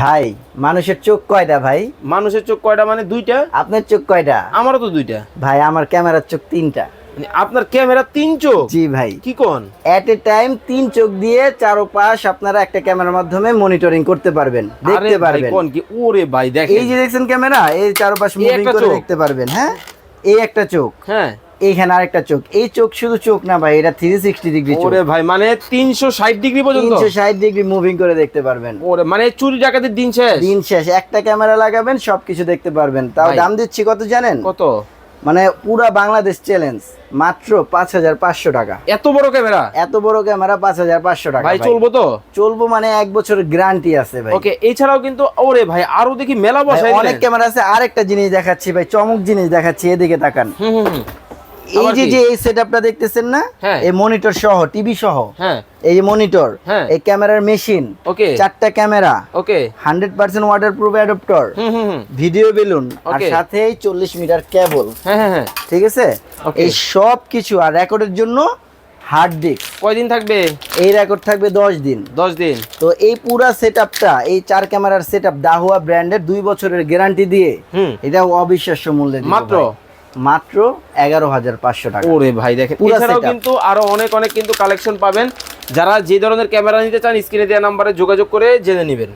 ভাই মানুষের চোখ কয়টা ভাই? মানুষের চোখ কয়টা মানে দুইটা? আপনার চোখ কয়টা? আমারও তো দুইটা। ভাই আমার ক্যামেরার চোখ তিনটা। মানে আপনার ক্যামেরা তিন চোখ? জি ভাই। কি কোন? এট এ টাইম তিন চোখ দিয়ে চারোপাশ আপনারা একটা ক্যামেরার মাধ্যমে মনিটরিং করতে পারবেন দেখতে পারবেন। কোন কি? ওরে ভাই দেখেন। এই যে দেখছেন ক্যামেরা এই চারোপাশ মুভিং করে দেখতে পারবেন হ্যাঁ? এই একটা চোখ। হ্যাঁ। এইখানে আরেকটা চোখ। এই চোখ শুধু চোখ না ভাই এটা থ্রি সিক্সটি ডিগ্রি চোখ। ওরে ভাই মানে তিনশো ষাট ডিগ্রি পর্যন্ত? তিনশো ষাট ডিগ্রি মুভিং করে দেখতে পারবেন। ওরে মানে চুরি ডাকাতের দিন শেষ? দিন শেষ। একটা ক্যামেরা লাগাবেন সবকিছু দেখতে পারবেন। তাও দাম দিচ্ছি কত জানেন? কত? মানে পুরা বাংলাদেশ চ্যালেঞ্জ মাত্র পাঁচ হাজার পাঁচশো টাকা। এত বড় ক্যামেরা এত বড় ক্যামেরা পাঁচ হাজার পাঁচশো টাকা ভাই। চলবো তো? চলবো মানে এক বছরের গ্যারান্টি আছে ভাই। ওকে এছাড়াও কিন্তু ওরে ভাই আরও দেখি মেলা বসাই অনেক ক্যামেরা আছে। আরেকটা জিনিস দেখাচ্ছি ভাই চমক জিনিস দেখাচ্ছি এদিকে তাকান। হুম হুম। এই যে? যে এই সেটআপটা দেখতেছেন না? হ্যাঁ। এই মনিটর সহ টিভি সহ। হ্যাঁ। এই যে মনিটর হ্যাঁ। এই ক্যামেরার মেশিন ওকে। চারটা camera okay. Hundred percent waterproof adaptor video balloon আর সাথে চল্লিশ মিটার কেবল হ্যাঁ হ্যাঁ ঠিক আছে? এই সব কিছু আর রেকর্ডের জন্য হার্ড ডিস্ক কয়দিন থাকবে? এই রেকর্ড থাকবে দশ দিন। দশ দিন। তো এই পুরা সেটআপটা এই চার ক্যামেরার সেটআপ দাহুয়া ব্র্যান্ডের দুই বছরের গ্যারান্টি দিয়ে এটা অবিশ্বাস্য মূল্যে মাত্র? মাত্র এগারো হাজার পাঁচশো টাকা। ওরে ভাই দেখেন এছাড়াও কিন্তু আরও অনেক অনেক কিন্তু কালেকশন পাবেন। যারা যে ধরনের ক্যামেরা নিতে চান স্ক্রিনে দেওয়া নাম্বারে যোগাযোগ করে জেনে নেবেন।